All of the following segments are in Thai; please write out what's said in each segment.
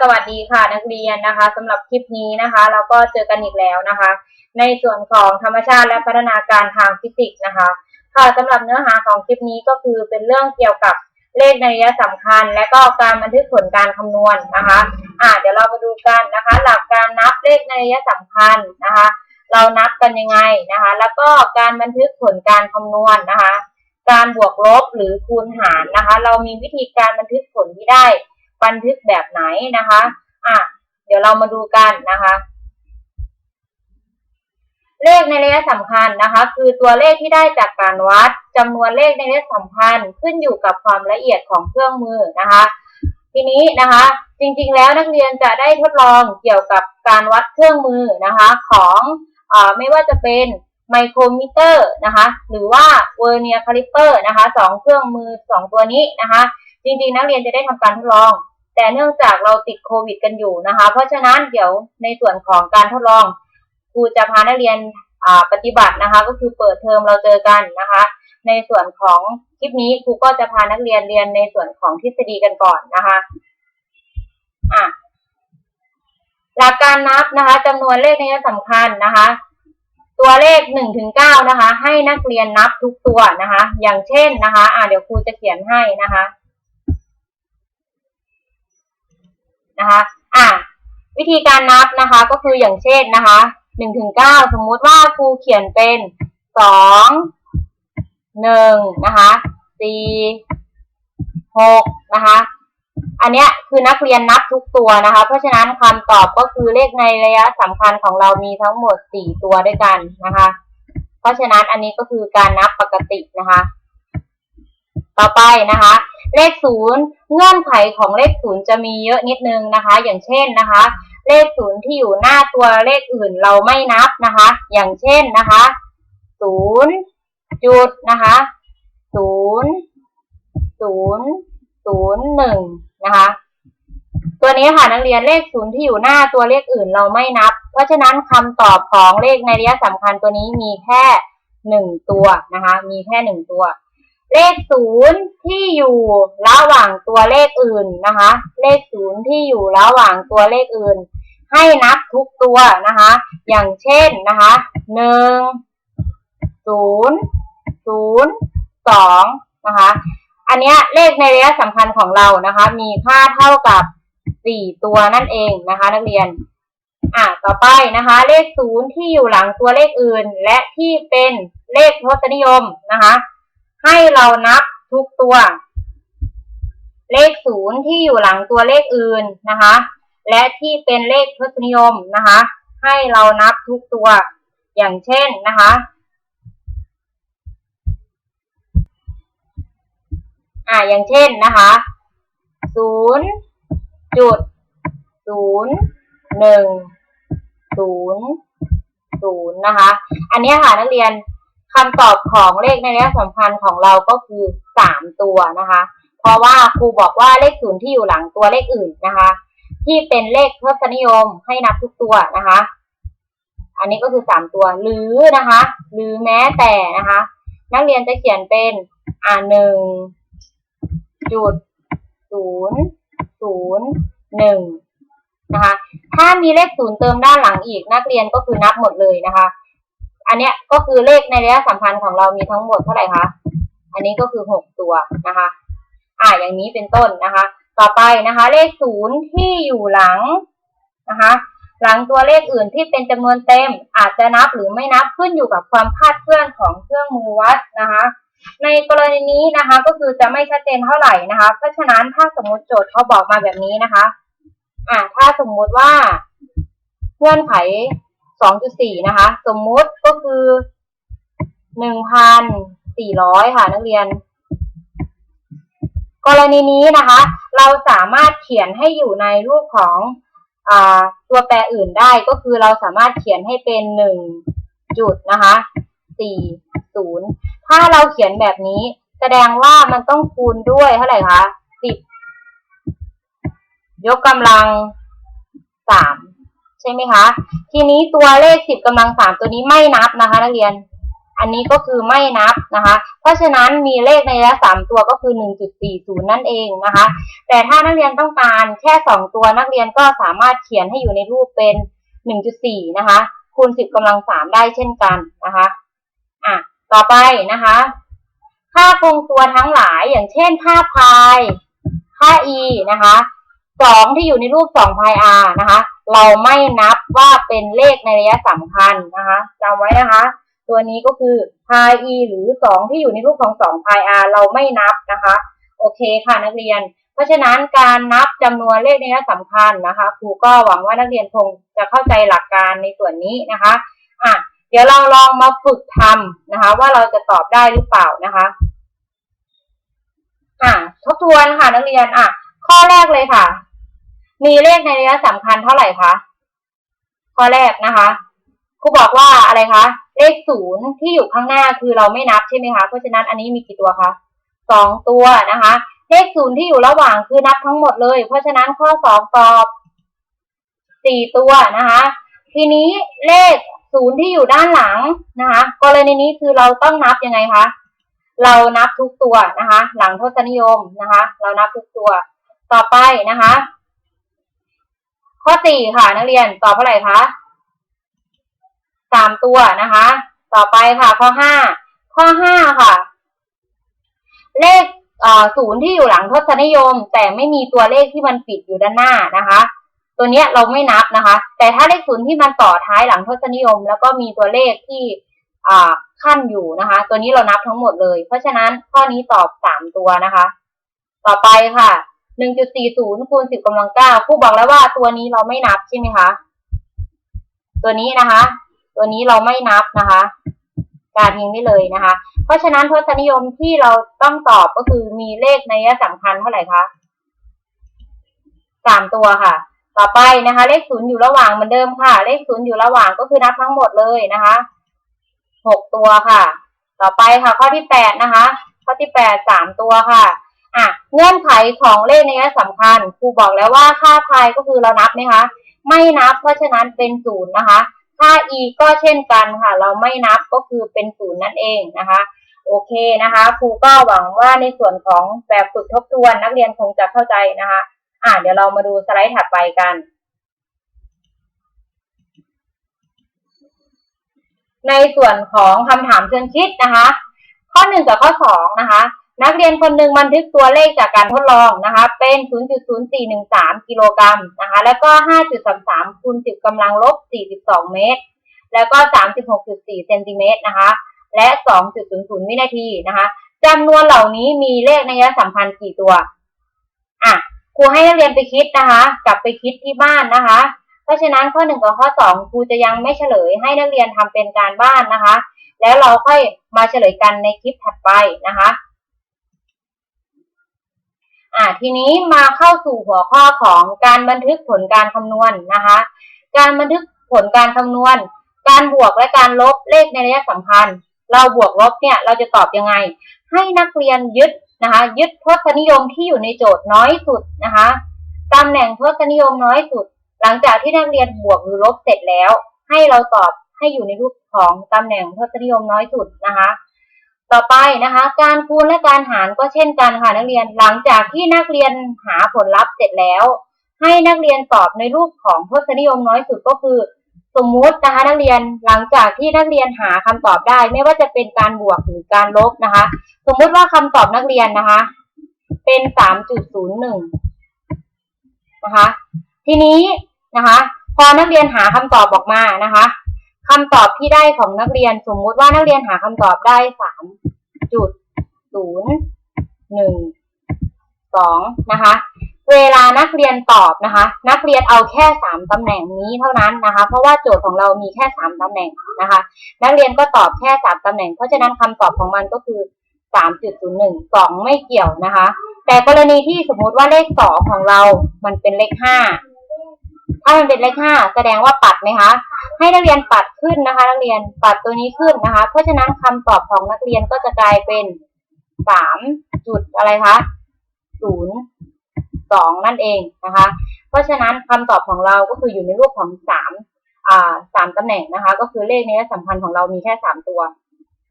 สวัสดีค่ะนักเรียนนะคะสำหรับคลิปนี้นะคะ เราก็เจอกันอีกแล้วนะคะ ในส่วนของธรรมชาติและพัฒนาการทางฟิสิกส์นะคะ ค่ะสำหรับเนื้อหาของคลิปนี้ก็คือเป็นเรื่องเกี่ยวกับเลขในระยะสำคัญ และก็การบันทึกผลการคำนวณนะคะอ่าเดี๋ยวเรามาดูกันนะคะ หลักการนับเลขในระยะสำคัญนะคะ เรานับกันยังไงนะคะ แล้วก็การบันทึกผลการคำนวณนะคะ การบวกลบหรือคูณหารนะคะ เรามีวิธีการบันทึกผลที่ได้ บันทึกแบบไหนนะคะ อะ เดี๋ยวเรามาดูกันนะคะ เลขในระยะสำคัญนะคะ คือตัวเลขที่ได้จากการวัดจำนวนเลขในระยะสำคัญขึ้นอยู่กับความละเอียดของเครื่องมือนะคะ ทีนี้นะคะ จริงๆแล้วนักเรียนจะได้ทดลองเกี่ยวกับการวัดเครื่องมือนะคะของอไม่ว่าจะเป็นไมโครมิเตอร์นะคะ หรือว่าเวอร์เนียคาลิเปอร์นะคะสองเครื่องมือสองตัวนี้นะคะ จริงๆ นักเรียนจะได้ทำการทดลอง แต่เนื่องจากเราติดโควิดกันอยู่นะคะ เพราะฉะนั้นเดี๋ยวในส่วนของการทดลองครูจะพานักเรียนปฏิบัตินะคะ ก็คือเปิดเทอมเราเจอกันนะคะ ในส่วนของคลิปนี้ครูก็จะพานักเรียนเรียนในส่วนของทฤษฎีกันก่อนนะคะอะหลักการนับนะคะจำนวนเลขนี้สำคัญนะคะ ตัวเลขหนึ่งถึงเก้านะคะ ให้นักเรียนนับทุกตัวนะคะ อย่างเช่นนะคะ อ่าเดี๋ยวครูจะเขียนให้นะคะ นะคะอะวิธีการนับนะคะก็คืออย่างเช่นนะคะหนึ่งถึงเก้าสมมุติว่าครูเขียนเป็นสองหนึ่งนะคะสี่หกนะคะอันเนี้ยคือนักเรียนนับทุกตัวนะคะ เพราะฉะนั้นคำตอบก็คือเลขในระยะสำคัญของเรามีทั้งหมดสี่ตัวด้วยกันนะคะ เพราะฉะนั้นอันนี้ก็คือการนับปกตินะคะ ต่อไปนะคะ เลขศูนย์เงื่อนไขของเลขศูนย์จะมีเยอะนิดนึงนะคะ อย่างเช่นนะคะ เลขศูนย์ที่อยู่หน้าตัวเลขอื่นเราไม่นับนะคะ อย่างเช่นนะคะศูนย์จุดนะคะศูนย์ศูนย์ศูนย์หนึ่งนะคะตัวนี้ค่ะนักเรียนเลขศูนย์ที่อยู่หน้าตัวเลขอื่นเราไม่นับ เพราะฉะนั้นคำตอบของเลขในระยะสำคัญตัวนี้มีแค่หนึ่งตัวนะคะ มีแค่หนึ่งตัว เลขศูนย์ที่อยู่ระหว่างตัวเลขอื่นนะคะ เลขศูนย์ที่อยู่ระหว่างตัวเลขอื่น ให้นับทุกตัวนะคะ อย่างเช่นนะคะหนึ่งศูนย์ศูนย์สองนะคะ อันนี้เลขในระยะสำคัญของเรานะคะ มีค่าเท่ากับสี่ตัวนั่นเองนะคะ นักเรียน อะต่อไปนะคะ เลขศูนย์ที่อยู่หลังตัวเลขอื่น และที่เป็นเลขทศนิยมนะคะ ให้เรานับทุกตัว เลขศูนย์ที่อยู่หลังตัวเลขอื่นนะคะ และที่เป็นเลขทศนิยมนะคะ ให้เรานับทุกตัว อย่างเช่นนะคะอ่าอย่างเช่นนะคะศูนย์จุดศูนย์หนึ่งศูนย์ศูนย์นะคะ อันนี้ค่ะนักเรียน คำตอบของเลขในระยะสำคัญของเราก็คือสามตัวนะคะ เพราะว่าครูบอกว่าเลขศูนย์ที่อยู่หลังตัวเลขอื่นนะคะ ที่เป็นเลขทศนิยมให้นับทุกตัวนะคะ อันนี้ก็คือสามตัว หรือนะคะ หรือแม้แต่นะคะ นักเรียนจะเขียนเป็นอ่าหนึ่งจุดศูนย์ศูนย์หนึ่งนะคะ ถ้ามีเลขศูนย์เติมด้านหลังอีกนักเรียนก็คือนับหมดเลยนะคะ อันเนี้ยก็คือเลขในระยะสัมพันธ์ของเรามีทั้งหมดเท่าไหร่คะ อันนี้ก็คือหกตัวนะคะ อ่าอย่างนี้เป็นต้นนะคะ ต่อไปนะคะ เลขศูนย์ที่อยู่หลังนะคะ หลังตัวเลขอื่นที่เป็นจำนวนเต็ม อาจจะนับหรือไม่นับขึ้นอยู่กับความคาดเคลื่อนของเครื่องมือวัดนะคะ ในกรณีนี้นะคะก็คือจะไม่ชัดเจนเท่าไหร่นะคะ เพราะฉะนั้นถ้าสมมติโจทย์เขาบอกมาแบบนี้นะคะ อ่าถ้าสมมุติว่าเงื่อนไข 2.4 นะคะ สมมุติก็คือ 1,400 ค่ะนักเรียน กรณีนี้นะคะ เราสามารถเขียนให้อยู่ในรูปของอตัวแปรอื่นได้ก็คือเราสามารถเขียนให้เป็น 1 จุดนะคะ40 ถ้าเราเขียนแบบนี้ แสดงว่ามันต้องคูณด้วยเท่าไหร่คะ10 ยกกำลัง3 ใช่ไหมคะ ทีนี้ตัวเลข10กำลัง3ตัวนี้ไม่นับนะคะนักเรียน อันนี้ก็คือไม่นับนะคะ เพราะฉะนั้นมีเลขในระสามตัวก็คือ1.40นั่นเองนะคะ แต่ถ้านักเรียนต้องการแค่2ตัวนักเรียนก็สามารถเขียนให้อยู่ในรูปเป็น1.4นะคะ คูณ10กำลัง3ได้เช่นกันนะคะอะต่อไปนะคะค่าคงตัวทั้งหลายอย่างเช่นค่าพาย ค่า e นะคะ สองที่อยู่ในรูป2พาย r นะคะ เราไม่นับว่าเป็นเลขในระยะสำคัญนะคะจำไว้นะคะ ตัวนี้ก็คือ pi e หรือ2ที่อยู่ในรูปของ2 pi r เราไม่นับนะคะ โอเคค่ะนักเรียน เพราะฉะนั้นการนับจำนวนเลขในระยะสำคัญนะคะครูก็หวังว่านักเรียนคงจะเข้าใจหลักการในส่วนนี้นะคะอะเดี๋ยวเราลองมาฝึกทำนะคะ ว่าเราจะตอบได้หรือเปล่านะคะ อะทบทวนค่ะนักเรียนอะ ข้อแรกเลยค่ะ มีเลขในระยะสำคัญเท่าไหร่คะข้อแรกนะคะครูบอกว่าอะไรคะเลขศูนย์ที่อยู่ข้างหน้าคือเราไม่นับใช่ไหมคะเพราะฉะนั้นอันนี้มีกี่ตัวคะสองตัวนะคะ เลขศูนย์ที่อยู่ระหว่างคือนับทั้งหมดเลย เพราะฉะนั้นข้อสองตอบสี่ตัวนะคะ ทีนี้เลขศูนย์ที่อยู่ด้านหลังนะคะกรณีนี้คือเราต้องนับยังไงคะเรานับทุกตัวนะคะ หลังทศนิยมนะคะ เรานับทุกตัว ต่อไปนะคะ ข้อสี่ค่ะ นักเรียนตอบเท่าไหร่คะสามตัวนะคะ ต่อไปค่ะ ข้อห้าข้อห้าค่ะ เลขศูนย์ที่อยู่หลังทศนิยม แต่ไม่มีตัวเลขที่มันปิดอยู่ด้านหน้านะคะ ตัวเนี้ยเราไม่นับนะคะ แต่ถ้าเลขศูนย์ที่มันต่อท้ายหลังทศนิยม แล้วก็มีตัวเลขที่ขั้นอยู่นะคะ ตัวนี้เรานับทั้งหมดเลย เพราะฉะนั้นข้อนี้ตอบสามตัวนะคะ ต่อไปค่ะ หนึ่งจุดสี่ศูนย์คูณสิบกำลังเก้าครูบอกแล้วว่าตัวนี้เราไม่นับใช่ไหมคะ ตัวนี้นะคะ ตัวนี้เราไม่นับนะคะการทิ้งได้เลยนะคะ เพราะฉะนั้นทศนิยมที่เราต้องตอบก็คือมีเลขในยะสำคัญเท่าไหร่คะสามตัวค่ะ ต่อไปนะคะ เลขศูนย์อยู่ระหว่างเหมือนเดิมค่ะ เลขศูนย์อยู่ระหว่างก็คือนับทั้งหมดเลยนะคะหกตัวค่ะ ต่อไปค่ะ ข้อที่แปดนะคะ ข้อที่แปดสามตัวค่ะ อะเงื่อนไขของเลขในยะสำคัญครูบอกแล้วว่าค่าพายก็คือเรานับไหมคะ ไม่นับเพราะฉะนั้นเป็นศูนย์นะคะ ค่า e ก็เช่นกันค่ะ เราไม่นับก็คือเป็นศูนย์นั่นเองนะคะโอเคนะคะครูก็หวังว่าในส่วนของแบบฝึกทบทวนนักเรียนคงจะเข้าใจนะคะ อ่าเดี๋ยวเรามาดูสไลด์ถัดไปกัน ในส่วนของคำถามเชิงคิดนะคะ ข้อหนึ่งกับข้อสองนะคะ นักเรียนคนหนึ่งบันทึกตัวเลขจากการทดลองนะคะ เป็น 0.0413 กิโลกรัมนะคะ แล้วก็ 5.33คูณ10กำลังลบ 42 เมตร แล้วก็ 36.4 เซนติเมตรนะคะ และ 2.00 วินาทีนะคะจำนวนเหล่านี้มีเลขในยะสัมพันธ์กี่ตัว อะ ครูให้นักเรียนไปคิดนะคะ กลับไปคิดที่บ้านนะคะ เพราะฉะนั้นข้อหนึ่งกับข้อสองครูจะยังไม่เฉลยให้นักเรียนทำเป็นการบ้านนะคะ แล้วเราค่อยมาเฉลยกันในคลิปถัดไปนะคะ อ่าทีนี้มาเข้าสู่หัวข้อของการบันทึกผลการคำนวณนะคะ การบันทึกผลการคำนวณ การบวกและการลบเลขในระยะสัมพันธ์ เราบวกลบเนี่ยเราจะตอบยังไง ให้นักเรียนยึดนะคะ ยึดทศนิยมที่อยู่ในโจทย์น้อยสุดนะคะตำแหน่งทศนิยมน้อยสุด หลังจากที่นักเรียนบวกหรือลบเสร็จแล้ว ให้เราตอบให้อยู่ในรูปของตำแหน่งทศนิยมน้อยสุดนะคะ ต่อไปนะคะ การคูณและการหารก็เช่นกันค่ะนักเรียนหลังจากที่นักเรียนหาผลลัพธ์เสร็จแล้ว ให้นักเรียนตอบในรูปของทศนิยมน้อยสุดก็คือ สมมุตินะคะนักเรียนหลังจากที่นักเรียนหาคำตอบได้ ไม่ว่าจะเป็นการบวกหรือการลบนะคะ สมมุติว่าคำตอบนักเรียนนะคะ เป็นสามจุดศูนย์หนึ่งนะคะ ทีนี้นะคะ พอนักเรียนหาคำตอบออกมานะคะ คำตอบที่ได้ของนักเรียนสมมุติว่านักเรียนหาคำตอบได้สามจุดศูนย์หนึ่งสองนะคะ เวลานักเรียนตอบนะคะ นักเรียนเอาแค่สามตำแหน่งนี้เท่านั้นนะคะ เพราะว่าโจทย์ของเรามีแค่สามตำแหน่งนะคะ นักเรียนก็ตอบแค่สามตำแหน่ง เพราะฉะนั้นคำตอบของมันก็คือสามจุดศูนย์หนึ่งสองไม่เกี่ยวนะคะ แต่กรณีที่สมมุติว่าเลขสองของเรา มันเป็นเลขห้า ถ้ามันเป็นเลขห้าแสดงว่าปัดไหมคะ ให้นักเรียนปัดขึ้นนะคะ นักเรียนปัดตัวนี้ขึ้นนะคะ เพราะฉะนั้นคำตอบของนักเรียนก็จะกลายเป็นสามจุดอะไรคะศูนย์สองนั่นเองนะคะ เพราะฉะนั้นคำตอบของเราก็คืออยู่ในรูปของสามอ่าสามตำแหน่งนะคะ ก็คือเลขในสัมพันธ์ของเรามีแค่สามตัว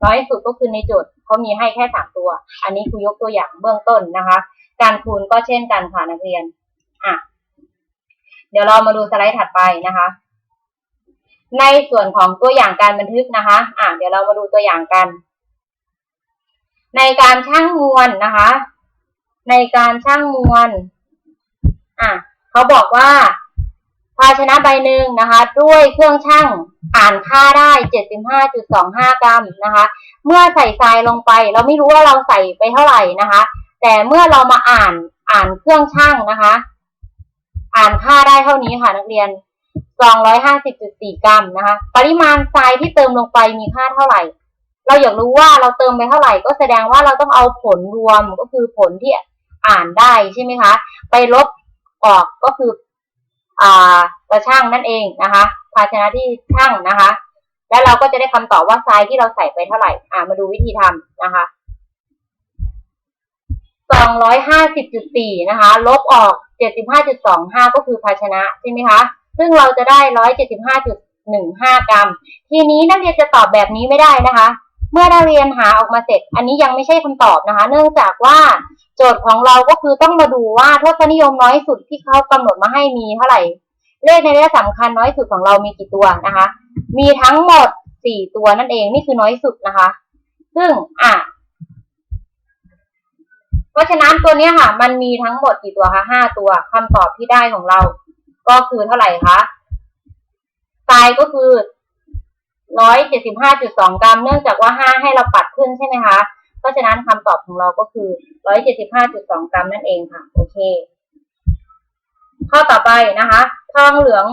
น้อยสุดก็คือในโจทย์เขามีให้แค่สามตัว อันนี้คือยกตัวอย่างเบื้องต้นนะคะ การคูณก็เช่นกันค่ะนักเรียนอะ เดี๋ยวเรามาดูสไลด์ถัดไปนะคะ ในส่วนของตัวอย่างการบันทึกนะคะ อะเดี๋ยวเรามาดูตัวอย่างกัน ในการช่างมวลนะคะ ในการช่างมวลอะเขาบอกว่าภาชนะใบหนึ่งนะคะ ด้วยเครื่องช่างอ่านค่าได้ 75.25 กรัมนะคะ เมื่อใส่ทรายลงไป เราไม่รู้ว่าเราใส่ไปเท่าไหร่นะคะ แต่เมื่อเรามาอ่านอ่านเครื่องช่างนะคะ อ่านค่าได้เท่านี้ค่ะ นักเรียน 250.4 กรัมนะคะ ปริมาณทรายที่เติมลงไปมีค่าเท่าไหร่ เราอยากรู้ว่าเราเติมไปเท่าไหร่ ก็แสดงว่าเราต้องเอาผลรวมก็คือผลที่อ่านได้ใช่ไหมคะ ไปลบออกก็คืออ่าตัวช่างนั่นเองนะคะ ภาชนะที่ช่างนะคะ แล้วเราก็จะได้คำตอบว่าทรายที่เราใส่ไปเท่าไหร่ อ่ามาดูวิธีทำนะคะ 250.4 นะคะ ลบออก 75.25 ก็คือภาชนะใช่ไหมคะ ซึ่งเราจะได้ 175.15 กรัม ทีนี้นักเรียนจะตอบแบบนี้ไม่ได้นะคะ เมื่อนักเรียนหาออกมาเสร็จ อันนี้ยังไม่ใช่คำตอบนะคะ เนื่องจากว่าโจทย์ของเราก็คือต้องมาดูว่าทศนิยมน้อยสุดที่เขากำหนดมาให้มีเท่าไหร่ เลขในระยะสำคัญน้อยสุดของเรามีกี่ตัวนะคะ มีทั้งหมด 4 ตัวนั่นเอง นี่คือน้อยสุดนะคะ ซึ่งอะ เพราะฉะนั้นตัวเนี้ยค่ะ มันมีทั้งหมดกี่ตัวคะห้าตัวคำตอบที่ได้ของเรา ก็คือเท่าไหร่คะทรายก็คือร้อยเจ็ดสิบห้าจุดสองกรัม เนื่องจากว่าห้าให้เราปัดขึ้นใช่ไหมคะ เพราะฉะนั้นคำตอบของเราก็คือร้อยเจ็ดสิบห้าจุดสองกรัมนั่นเองค่ะ โอเค ข้อต่อไปนะคะ ทองเหลือง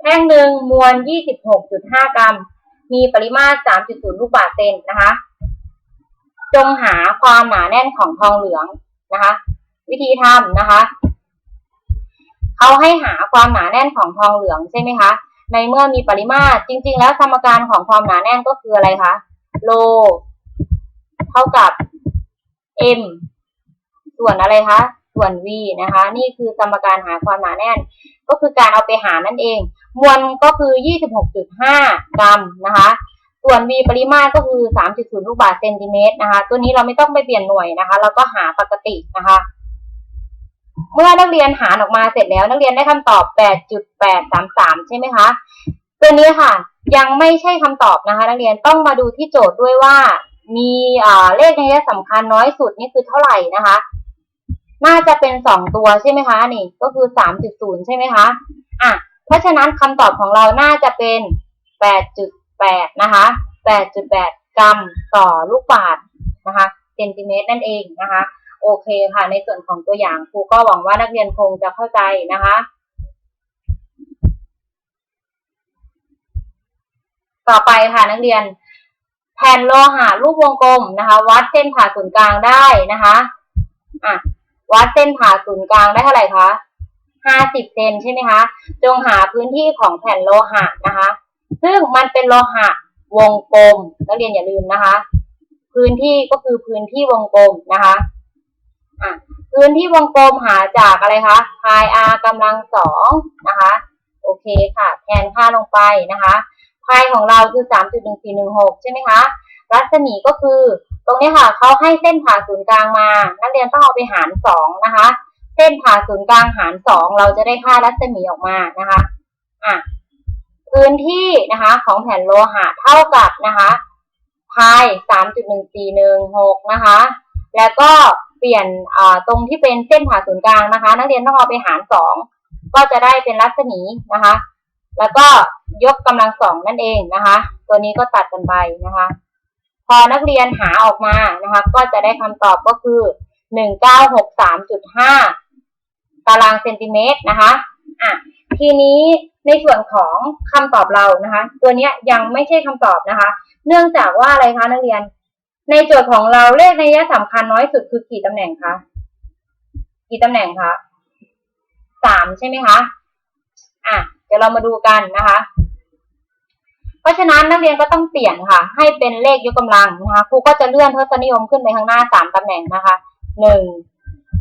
แท่งหนึ่งมวลยี่สิบหกจุดห้ากรัม มีปริมาตรสามจุดศูนย์ลูกบาศก์เซนนะคะ จงหาความหนาแน่นของทองเหลืองนะคะ วิธีทำนะคะเขาให้หาความหนาแน่นของทองเหลืองใช่ไหมคะ ในเมื่อมีปริมาตรจริง ๆ แล้วสมการของความหนาแน่นก็คืออะไรคะโลเท่ากับ m ส่วนอะไรคะส่วน v นะคะ นี่คือสมการหาความหนาแน่น ก็คือการเอาไปหานั่นเอง มวลก็คือ 26.5 กรัมนะคะ ส่วน v ปริมาตรก็คือ 3.0 ลูกบาศก์เซนติเมตรนะคะ ตัวนี้เราไม่ต้องไปเปลี่ยนหน่วยนะคะ เราก็หาปกตินะคะ เมื่อนักเรียนหารออกมาเสร็จแล้ว นักเรียนได้คำตอบ 8.833 ใช่ไหมคะ ตัวนี้ค่ะ ยังไม่ใช่คำตอบนะคะ นักเรียนต้องมาดูที่โจทย์ด้วยว่า มีเลขในยะสำคัญน้อยสุดนี่คือเท่าไหร่นะคะ น่าจะเป็น 2 ตัวใช่ไหมคะ นี่ก็คือ 3.0 ใช่ไหมคะ อะ เพราะฉะนั้นคำตอบของเราน่าจะเป็น 8.8 8นะคะ8.8 กรัมต่อลูกบาศก์นะคะเซนติเมตรนั่นเองนะคะ โอเคค่ะในส่วนของตัวอย่างครูก็หวังว่านักเรียนคงจะเข้าใจนะคะ ต่อไปค่ะนักเรียน แผ่นโลหะรูปวงกลมนะคะ วัดเส้นผ่าศูนย์กลางได้นะคะอะวัดเส้นผ่าศูนย์กลางได้เท่าไหร่คะห้าสิบเซนใช่ไหมคะ จงหาพื้นที่ของแผ่นโลหะนะคะ ซึ่งมันเป็นโลหะวงกลมนักเรียนอย่าลืมนะคะ พื้นที่ก็คือพื้นที่วงกลมนะคะอะพื้นที่วงกลมหาจากอะไรคะพาย r กำลังสองนะคะ โอเคค่ะ แทนค่าลงไปนะคะพายของเราคือ 3.1416 ใช่ไหมคะ รัศมีก็คือ ตรงนี้ค่ะเขาให้เส้นผ่าศูนย์กลางมา นักเรียนต้องเอาไปหาร 2 นะคะ เส้นผ่าศูนย์กลางหาร 2 เราจะได้ค่ารัศมีออกมานะคะ อะ พื้นที่นะคะของแผ่นโลหะเท่ากับนะคะพาย3.1416นะคะ แล้วก็เปลี่ยนตรงที่เป็นเส้นผ่าศูนย์กลางนะคะ นักเรียนต้องเอาไปหาร 2 ก็จะได้เป็นรัศมีนะคะ แล้วก็ยกกำลังสองนั่นเองนะคะ ตัวนี้ก็ตัดกันไปนะคะ พอนักเรียนหาออกมานะคะ ก็จะได้คำตอบก็คือ 1963.5 ตารางเซนติเมตรนะคะ อะ ทีนี้ในส่วนของคำตอบเรานะคะ ตัวนี้ยังไม่ใช่คำตอบนะคะ เนื่องจากว่าอะไรคะนักเรียน ในโจทย์ของเราเลขในยะสำคัญน้อยสุดคือกี่ตำแหน่งคะกี่ตำแหน่งคะสามใช่ไหมคะอะเดี๋ยวเรามาดูกันนะคะ เพราะฉะนั้นนักเรียนก็ต้องเปลี่ยนค่ะ ให้เป็นเลขยกกำลังนะคะครูก็จะเลื่อนทศนิยมขึ้นไปข้างหน้าสามตำแหน่งนะคะหนึ่ง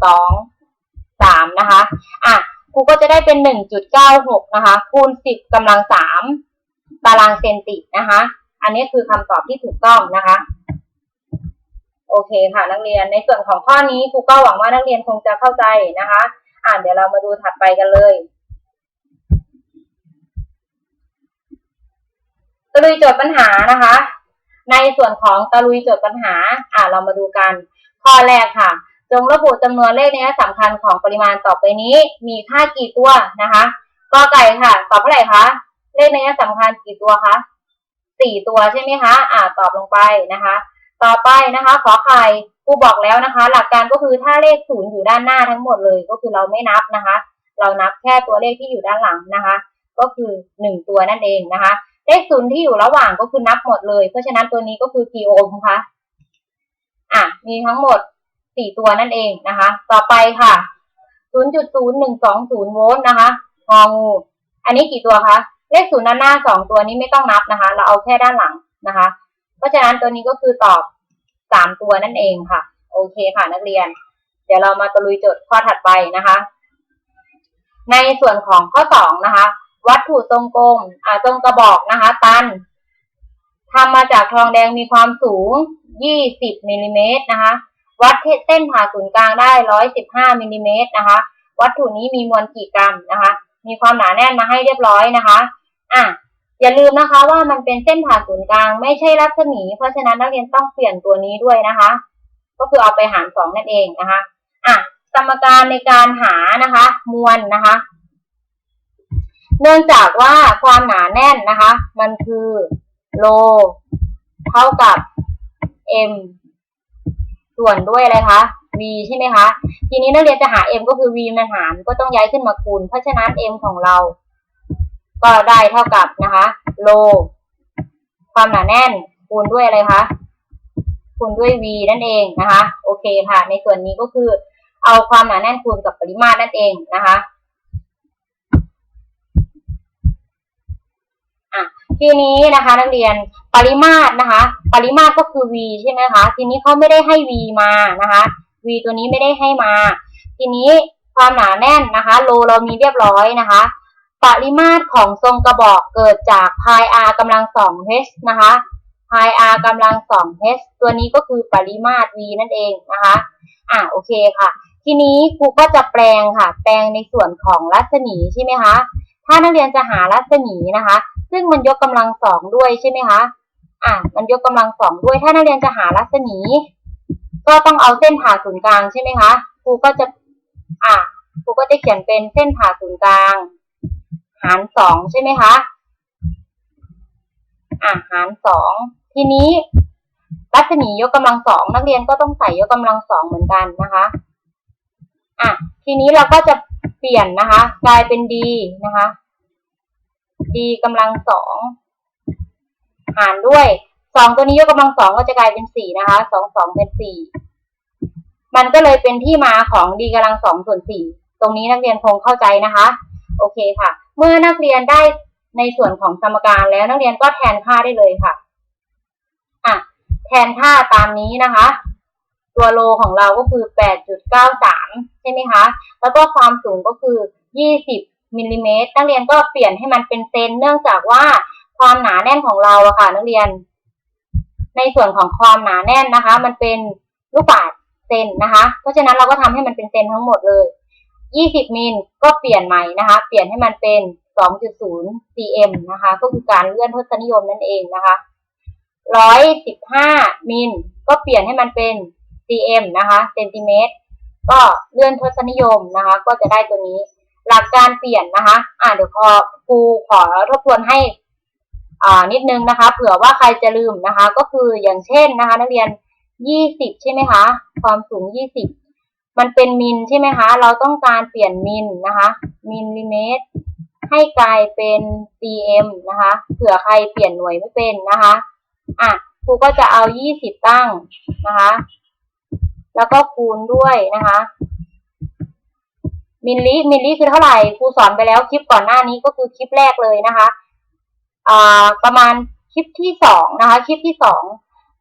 สองสามนะคะ อะ ครูก็จะได้เป็นหนึ่งจุดเก้าหกนะคะ คูณสิบกำลังสามตารางเซนตินะคะ อันนี้คือคำตอบที่ถูกต้องนะคะ โอเคค่ะนักเรียน ในส่วนของข้อนี้ครูก็หวังว่านักเรียนคงจะเข้าใจนะคะ อ่าเดี๋ยวเรามาดูถัดไปกันเลยตะลุยโจทย์ปัญหานะคะ ในส่วนของตะลุยโจทย์ปัญหา อ่าเรามาดูกัน ข้อแรกค่ะ จงระบุจำนวนเลขในนัยสำคัญของปริมาณต่อไปนี้ มีค่ากี่ตัวนะคะกอไก่ค่ะ ตอบเท่าไหร่คะเลขในนัยสำคัญกี่ตัวคะสี่ตัวใช่ไหมคะ อ่าตอบลงไปนะคะ ต่อไปนะคะ ขอไข่ครูบอกแล้วนะคะ หลักการก็คือถ้าเลขศูนย์อยู่ด้านหน้าทั้งหมดเลย ก็คือเราไม่นับนะคะ เรานับแค่ตัวเลขที่อยู่ด้านหลังนะคะ ก็คือหนึ่งตัวนั่นเองนะคะ เลขศูนย์ที่อยู่ระหว่างก็คือนับหมดเลย เพราะฉะนั้นตัวนี้ก็คือกี่โอห์มคะอะมีทั้งหมด สี่ตัวนั่นเองนะคะ ต่อไปค่ะ0.0120โวลต์นะคะงองู อันนี้กี่ตัวคะ เลขศูนย์ด้านหน้าสองตัวนี้ไม่ต้องนับนะคะ เราเอาแค่ด้านหลังนะคะ เพราะฉะนั้นตัวนี้ก็คือตอบสามตัวนั่นเองค่ะ โอเคค่ะนักเรียน เดี๋ยวเรามาตะลุยโจทย์ข้อถัดไปนะคะ ในส่วนของข้อสองนะคะ วัตถุทรงกลมอ่าทรงกระบอกนะคะ ตันทำมาจากทองแดงมีความสูง 20มิลลิเมตรนะคะ วัดเส้นผ่าศูนย์กลางได้ 115มิลลิเมตรนะคะ วัตถุนี้มีมวลกี่กรัมนะคะ มีความหนาแน่นมาให้เรียบร้อยนะคะ อะ อย่าลืมนะคะว่ามันเป็นเส้นผ่าศูนย์กลาง ไม่ใช่รัศมี เพราะฉะนั้นนักเรียนต้องเปลี่ยนตัวนี้ด้วยนะคะ ก็คือเอาไปหารสองนั่นเองนะคะ อะ สมการในการหานะคะ มวลนะคะ เนื่องจากว่าความหนาแน่นนะคะ มันคือโลเท่ากับ m ส่วนด้วยอะไรคะ v ใช่ไหมคะ ทีนี้นักเรียนจะหา m ก็คือ v มันหารก็ต้องย้ายขึ้นมาคูณ เพราะฉะนั้น m ของเรา ก็ได้เท่ากับนะคะโลความหนาแน่นคูณด้วยอะไรคะคูณด้วย v นั่นเองนะคะ โอเคค่ะ ในส่วนนี้ก็คือ เอาความหนาแน่นคูณกับปริมาตรนั่นเองนะคะอะ ทีนี้นะคะนักเรียนปริมาตรนะคะ ปริมาตรก็คือ v ใช่ไหมคะ ทีนี้เขาไม่ได้ให้ v มานะคะ v ตัวนี้ไม่ได้ให้มา ทีนี้ความหนาแน่นนะคะ โลเรามีเรียบร้อยนะคะ ปริมาตรของทรงกระบอกเกิดจาก pi r กำลังสอง h นะคะ pi r กำลังสอง h ตัวนี้ก็คือปริมาตร v นั่นเองนะคะ อะโอเคค่ะ ทีนี้ครูก็จะแปลงค่ะ แปลงในส่วนของรัศมีใช่ไหมคะ ถ้านักเรียนจะหารัศมีนะคะ ซึ่งมันยกกำลังสองด้วยใช่ไหมคะ อะ มันยกกำลังสองด้วย ถ้านักเรียนจะหารัศมี ก็ต้องเอาเส้นผ่าศูนย์กลางใช่ไหมคะ ครูก็จะ อะ ครูก็จะเขียนเป็นเส้นผ่าศูนย์กลาง หารสองใช่ไหมคะ อะ หารสอง ทีนี้รัศมียกกำลังสองนักเรียนก็ต้องใส่ยกกำลังสองเหมือนกันนะคะ อะ ทีนี้เราก็จะเปลี่ยนนะคะ กลายเป็น d นะคะ d กำลังสองหารด้วยสองตัวนี้ยกกำลังสองก็จะกลายเป็นสี่นะคะสองสองเป็นสี่มันก็เลยเป็นที่มาของ d กำลังสองส่วนสี่ตรงนี้นักเรียนคงเข้าใจนะคะ โอเคค่ะ เมื่อนักเรียนได้ในส่วนของสมการแล้วนักเรียนก็แทนค่าได้เลยค่ะอะแทนค่าตามนี้นะคะ ตัวโลของเราก็คือ 8.93 ใช่ไหมคะ แล้วก็ความสูงก็คือ 20 มิลลิเมตร นักเรียนก็เปลี่ยนให้มันเป็นเซน เนื่องจากว่าความหนาแน่นของเราอะค่ะ นักเรียน ในส่วนของความหนาแน่นนะคะ มันเป็นลูกบาศก์เซนนะคะ เพราะฉะนั้นเราก็ทำให้มันเป็นเซนทั้งหมดเลย20มิลก็เปลี่ยนใหม่นะคะ เปลี่ยนให้มันเป็น2.0 cm นะคะ ก็คือการเลื่อนทศนิยมนั่นเองนะคะ115มิลก็เปลี่ยนให้มันเป็น cm นะคะ เซนติเมตร ก็เลื่อนทศนิยมนะคะ ก็จะได้ตัวนี้ หลักการเปลี่ยนนะคะ อ่าเดี๋ยวขอครูขอทบทวนให้อ่านิดนึงนะคะ เผื่อว่าใครจะลืมนะคะ ก็คืออย่างเช่นนะคะ นักเรียน20ใช่ไหมคะ ความสูง20มันเป็นมิลใช่ไหมคะ เราต้องการเปลี่ยนมิลนะคะ มิลลิเมตร ให้กลายเป็น cm นะคะ เผื่อใครเปลี่ยนหน่วยไม่เป็นนะคะ อะครูก็จะเอา20ตั้งนะคะ แล้วก็คูณด้วยนะคะ มิลลิมิลลิคือเท่าไหร่ครูสอนไปแล้วคลิปก่อนหน้านี้ก็คือคลิปแรกเลยนะคะอ่าประมาณคลิปที่สองนะคะ คลิปที่สอง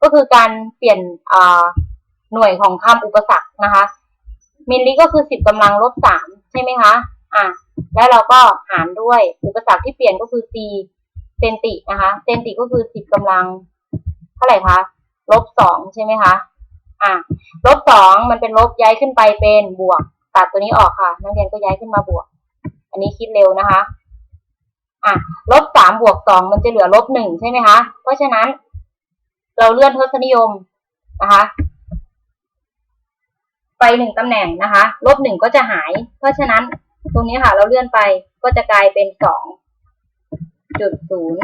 ก็คือการเปลี่ยนอ่าหน่วยของคำอุปสรรคนะคะ มิลลิก็คือสิบกำลังลบสามใช่ไหมคะอะแล้วเราก็หารด้วยอุปสรรคที่เปลี่ยนก็คือ c เซนตินะคะเซนติก็คือสิบกำลัง เท่าไหร่คะลบสองใช่ไหมคะอะลบสองมันเป็นลบย้ายขึ้นไปเป็นบวก ตัดตัวนี้ออกค่ะ นักเรียนก็ย้ายขึ้นมาบวก อันนี้คิดเร็วนะคะ อะลบสามบวกสองมันจะเหลือลบหนึ่งใช่ไหมคะ เพราะฉะนั้น เราเลื่อนทศนิยมนะคะ ไปหนึ่งตำแหน่งนะคะลบหนึ่งก็จะหาย เพราะฉะนั้นตรงนี้ค่ะ เราเลื่อนไปก็จะกลายเป็นสองจุดศูนย์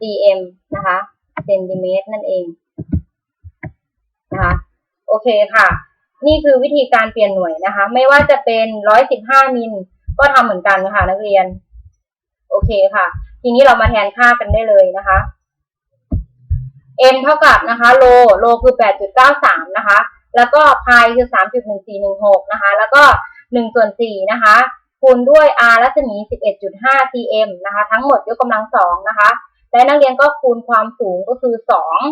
cm นะคะเซนติเมตรนั่นเองนะคะโอเคค่ะ นี่คือวิธีการเปลี่ยนหน่วยนะคะ ไม่ว่าจะเป็นร้อยสิบห้ามิลก็ทำเหมือนกันค่ะนักเรียน โอเคค่ะ ทีนี้เรามาแทนค่ากันได้เลยนะคะ m เท่ากับนะคะโลโลคือ8.93นะคะ แล้วก็พายคือ3.1416นะคะ แล้วก็1ส่วน4นะคะคูณด้วย r รัศมี 11.5 cm นะคะ ทั้งหมดยกกำลัง2นะคะ และนักเรียนก็คูณความสูงก็คือ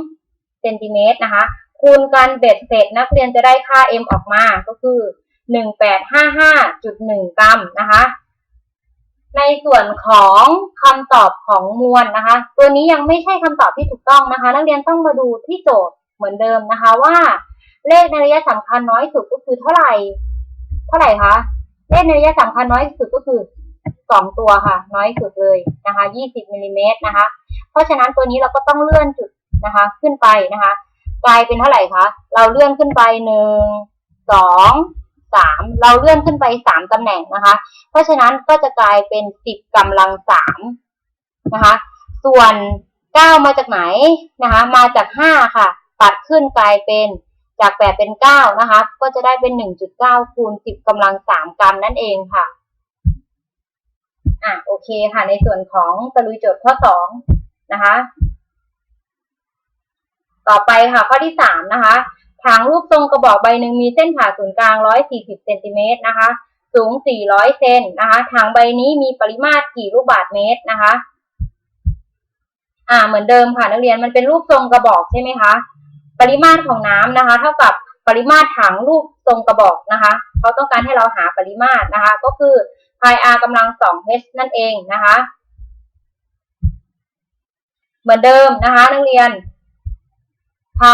2เซนติเมตรนะคะ คูณกันเบ็ดเสร็จนักเรียนจะได้ค่า m ออกมาก็คือ 1855.1 กรัมนะคะ ในส่วนของคำตอบของมวลนะคะ ตัวนี้ยังไม่ใช่คำตอบที่ถูกต้องนะคะ นักเรียนต้องมาดูที่โจทย์เหมือนเดิมนะคะว่า เลขในระยะสำคัญน้อยสุดก็คือเท่าไหร่ เท่าไหร่คะเลขในระยะสำคัญน้อยสุดก็คือสองตัวค่ะ น้อยสุดเลยนะคะ 20มิลลิเมตรนะคะ เพราะฉะนั้นตัวนี้เราก็ต้องเลื่อนจุดนะคะ ขึ้นไปนะคะ กลายเป็นเท่าไหร่คะ เราเลื่อนขึ้นไปหนึ่งสองสามเราเลื่อนขึ้นไปสามตำแหน่งนะคะ เพราะฉะนั้นก็จะกลายเป็นสิบกำลังสามนะคะ ส่วนเก้ามาจากไหนนะคะ มาจากห้าค่ะ ตัดขึ้นกลายเป็นจากแปดเป็นเก้านะคะ ก็จะได้เป็นหนึ่งจุดเก้าคูณสิบกำลังสามกรัมนั่นเองค่ะอะโอเคค่ะในส่วนของตะลุยโจทย์ข้อสองนะคะ ต่อไปค่ะข้อที่สามนะคะถังรูปทรงกระบอกใบหนึ่งมีเส้นผ่าศูนย์กลาง 140 เซนติเมตรนะคะ สูง 400 เซนนะคะถังใบนี้มีปริมาตรกี่ลูกบาศก์เมตรนะคะ อ่า เหมือนเดิมค่ะนักเรียน มันเป็นรูปทรงกระบอกใช่ไหมคะ ปริมาตรของน้ำนะคะ เท่ากับปริมาตรถังรูปทรงกระบอกนะคะ เขาต้องการให้เราหาปริมาตรนะคะ ก็คือพาย r กำลัง 2h นั่นเองนะคะ เหมือนเดิมนะคะ นักเรียน พ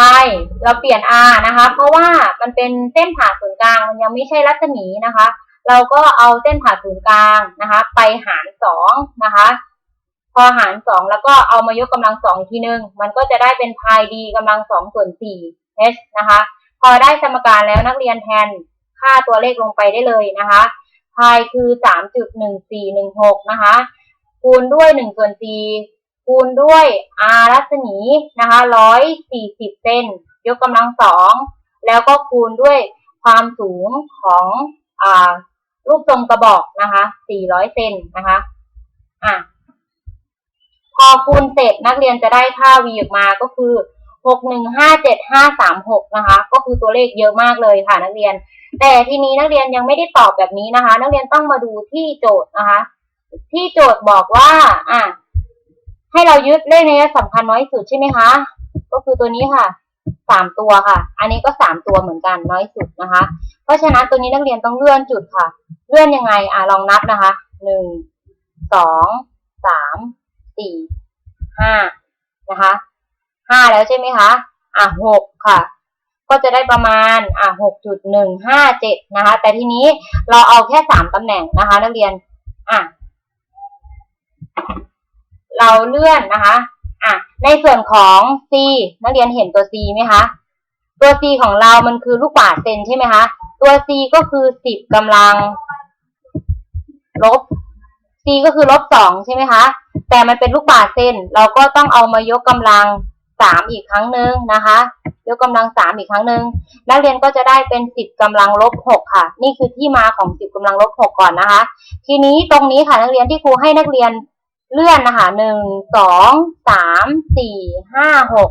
เราเปลี่ยน r นะคะ เพราะว่ามันเป็นเส้นผ่าศูนย์กลางมันยังไม่ใช่รัศมีนะคะ เราก็เอาเส้นผ่าศูนย์กลางนะคะ ไปหารสองนะคะ พอหารสองแล้วก็เอามายกกำลังสองอีกทีนึง มันก็จะได้เป็นพาย d กำลังสองส่วนสี่ h นะคะ พอได้สมการแล้วนักเรียนแทนค่าตัวเลขลงไปได้เลยนะคะพคือสามจุดหนึ่งสี่หนึ่งหกนะคะ คูณด้วยหนึ่งส่วนสี่ คูณด้วย r รัศมีนะคะร้อยสี่สิบเซนยกกำลังสองแล้วก็คูณด้วยความสูงของอ่ารูปทรงกระบอกนะคะสี่ร้อยเซนนะคะ อะ พอคูณเสร็จนักเรียนจะได้ค่า v ออกมาก็คือหกหนึ่งห้าเจ็ดห้าสามหกนะคะ ก็คือตัวเลขเยอะมากเลยค่ะนักเรียน แต่ทีนี้นักเรียนยังไม่ได้ตอบแบบนี้นะคะ นักเรียนต้องมาดูที่โจทย์นะคะ ที่โจทย์บอกว่า อะ ให้เรายึดเลขในสำคัญน้อยสุดใช่ไหมคะ ก็คือตัวนี้ค่ะสามตัวค่ะ อันนี้ก็สามตัวเหมือนกันน้อยสุดนะคะ เพราะฉะนั้นตัวนี้นักเรียนต้องเลื่อนจุดค่ะ เลื่อนยังไงอะลองนับนะคะหนึ่งสองสามสี่ห้านะคะห้าแล้วใช่ไหมคะอะหกค่ะ ก็จะได้ประมาณอะหกจุดหนึ่งห้าเจ็ดนะคะ แต่ทีนี้เราเอาแค่สามตำแหน่งนะคะ นักเรียนอะ เราเลื่อนนะคะอะในส่วนของ c นักเรียนเห็นตัว c ไหมคะ ตัว c ของเรามันคือลูกบาศก์เซนใช่ไหมคะตัว c ก็คือสิบกำลัง ลบ c ก็คือลบสองใช่ไหมคะแต่มันเป็นลูกบาศก์เซนเราก็ต้องเอามายกกำลังสามอีกครั้งหนึ่งนะคะ ยกกำลังสามอีกครั้งหนึ่งนักเรียนก็จะได้เป็นสิบกำลังลบหกค่ะ นี่คือที่มาของสิบกำลังลบหกก่อนนะคะ ทีนี้ตรงนี้ค่ะนักเรียนที่ครูให้นักเรียน เลื่อนนะคะหนึ่งสองสามสี่ห้าหก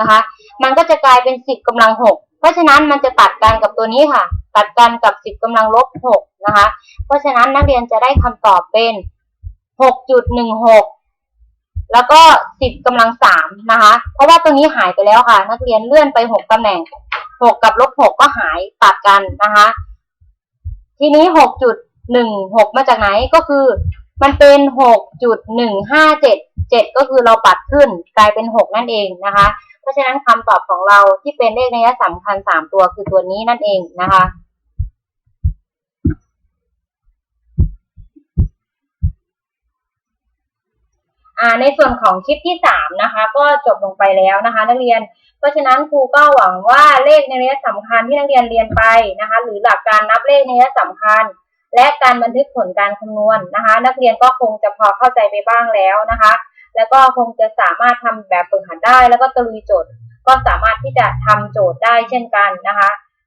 นะคะ มันก็จะกลายเป็นสิบกำลังหกเพราะฉะนั้นมันจะตัดกันกับตัวนี้ค่ะ ตัดกันกับสิบกำลังลบหกนะคะ เพราะฉะนั้นนักเรียนจะได้คำตอบเป็นหกจุดหนึ่งหกแล้วก็สิบกำลังสามนะคะ เพราะว่าตัวนี้หายไปแล้วค่ะ นักเรียนเลื่อนไปหกตำแหน่งหกกับลบหกก็หายตัดกันนะคะ ทีนี้หกจุดหนึ่งหกมาจากไหนก็คือ มันเป็นหกจุดหนึ่งห้าเจ็ดเจ็ดก็คือเราปัดขึ้นกลายเป็นหกนั่นเองนะคะ เพราะฉะนั้นคำตอบของเราที่เป็นเลขนัยสำคัญสามตัวคือตัวนี้นั่นเองนะคะอ่าในส่วนของคลิปที่สามนะคะ ก็จบลงไปแล้วนะคะ นักเรียน เพราะฉะนั้นครูก็หวังว่าเลขในระยะสำคัญที่นักเรียนเรียนไปนะคะ หรือหลักการนับเลขในระยะสำคัญ และการบันทึกผลการคำนวณนะคะ นักเรียนก็คงจะพอเข้าใจไปบ้างแล้วนะคะ แล้วก็คงจะสามารถทำแบบฝึกหัดได้ แล้วก็ตะลุยโจทย์ ก็สามารถที่จะทำโจทย์ได้เช่นกันนะคะ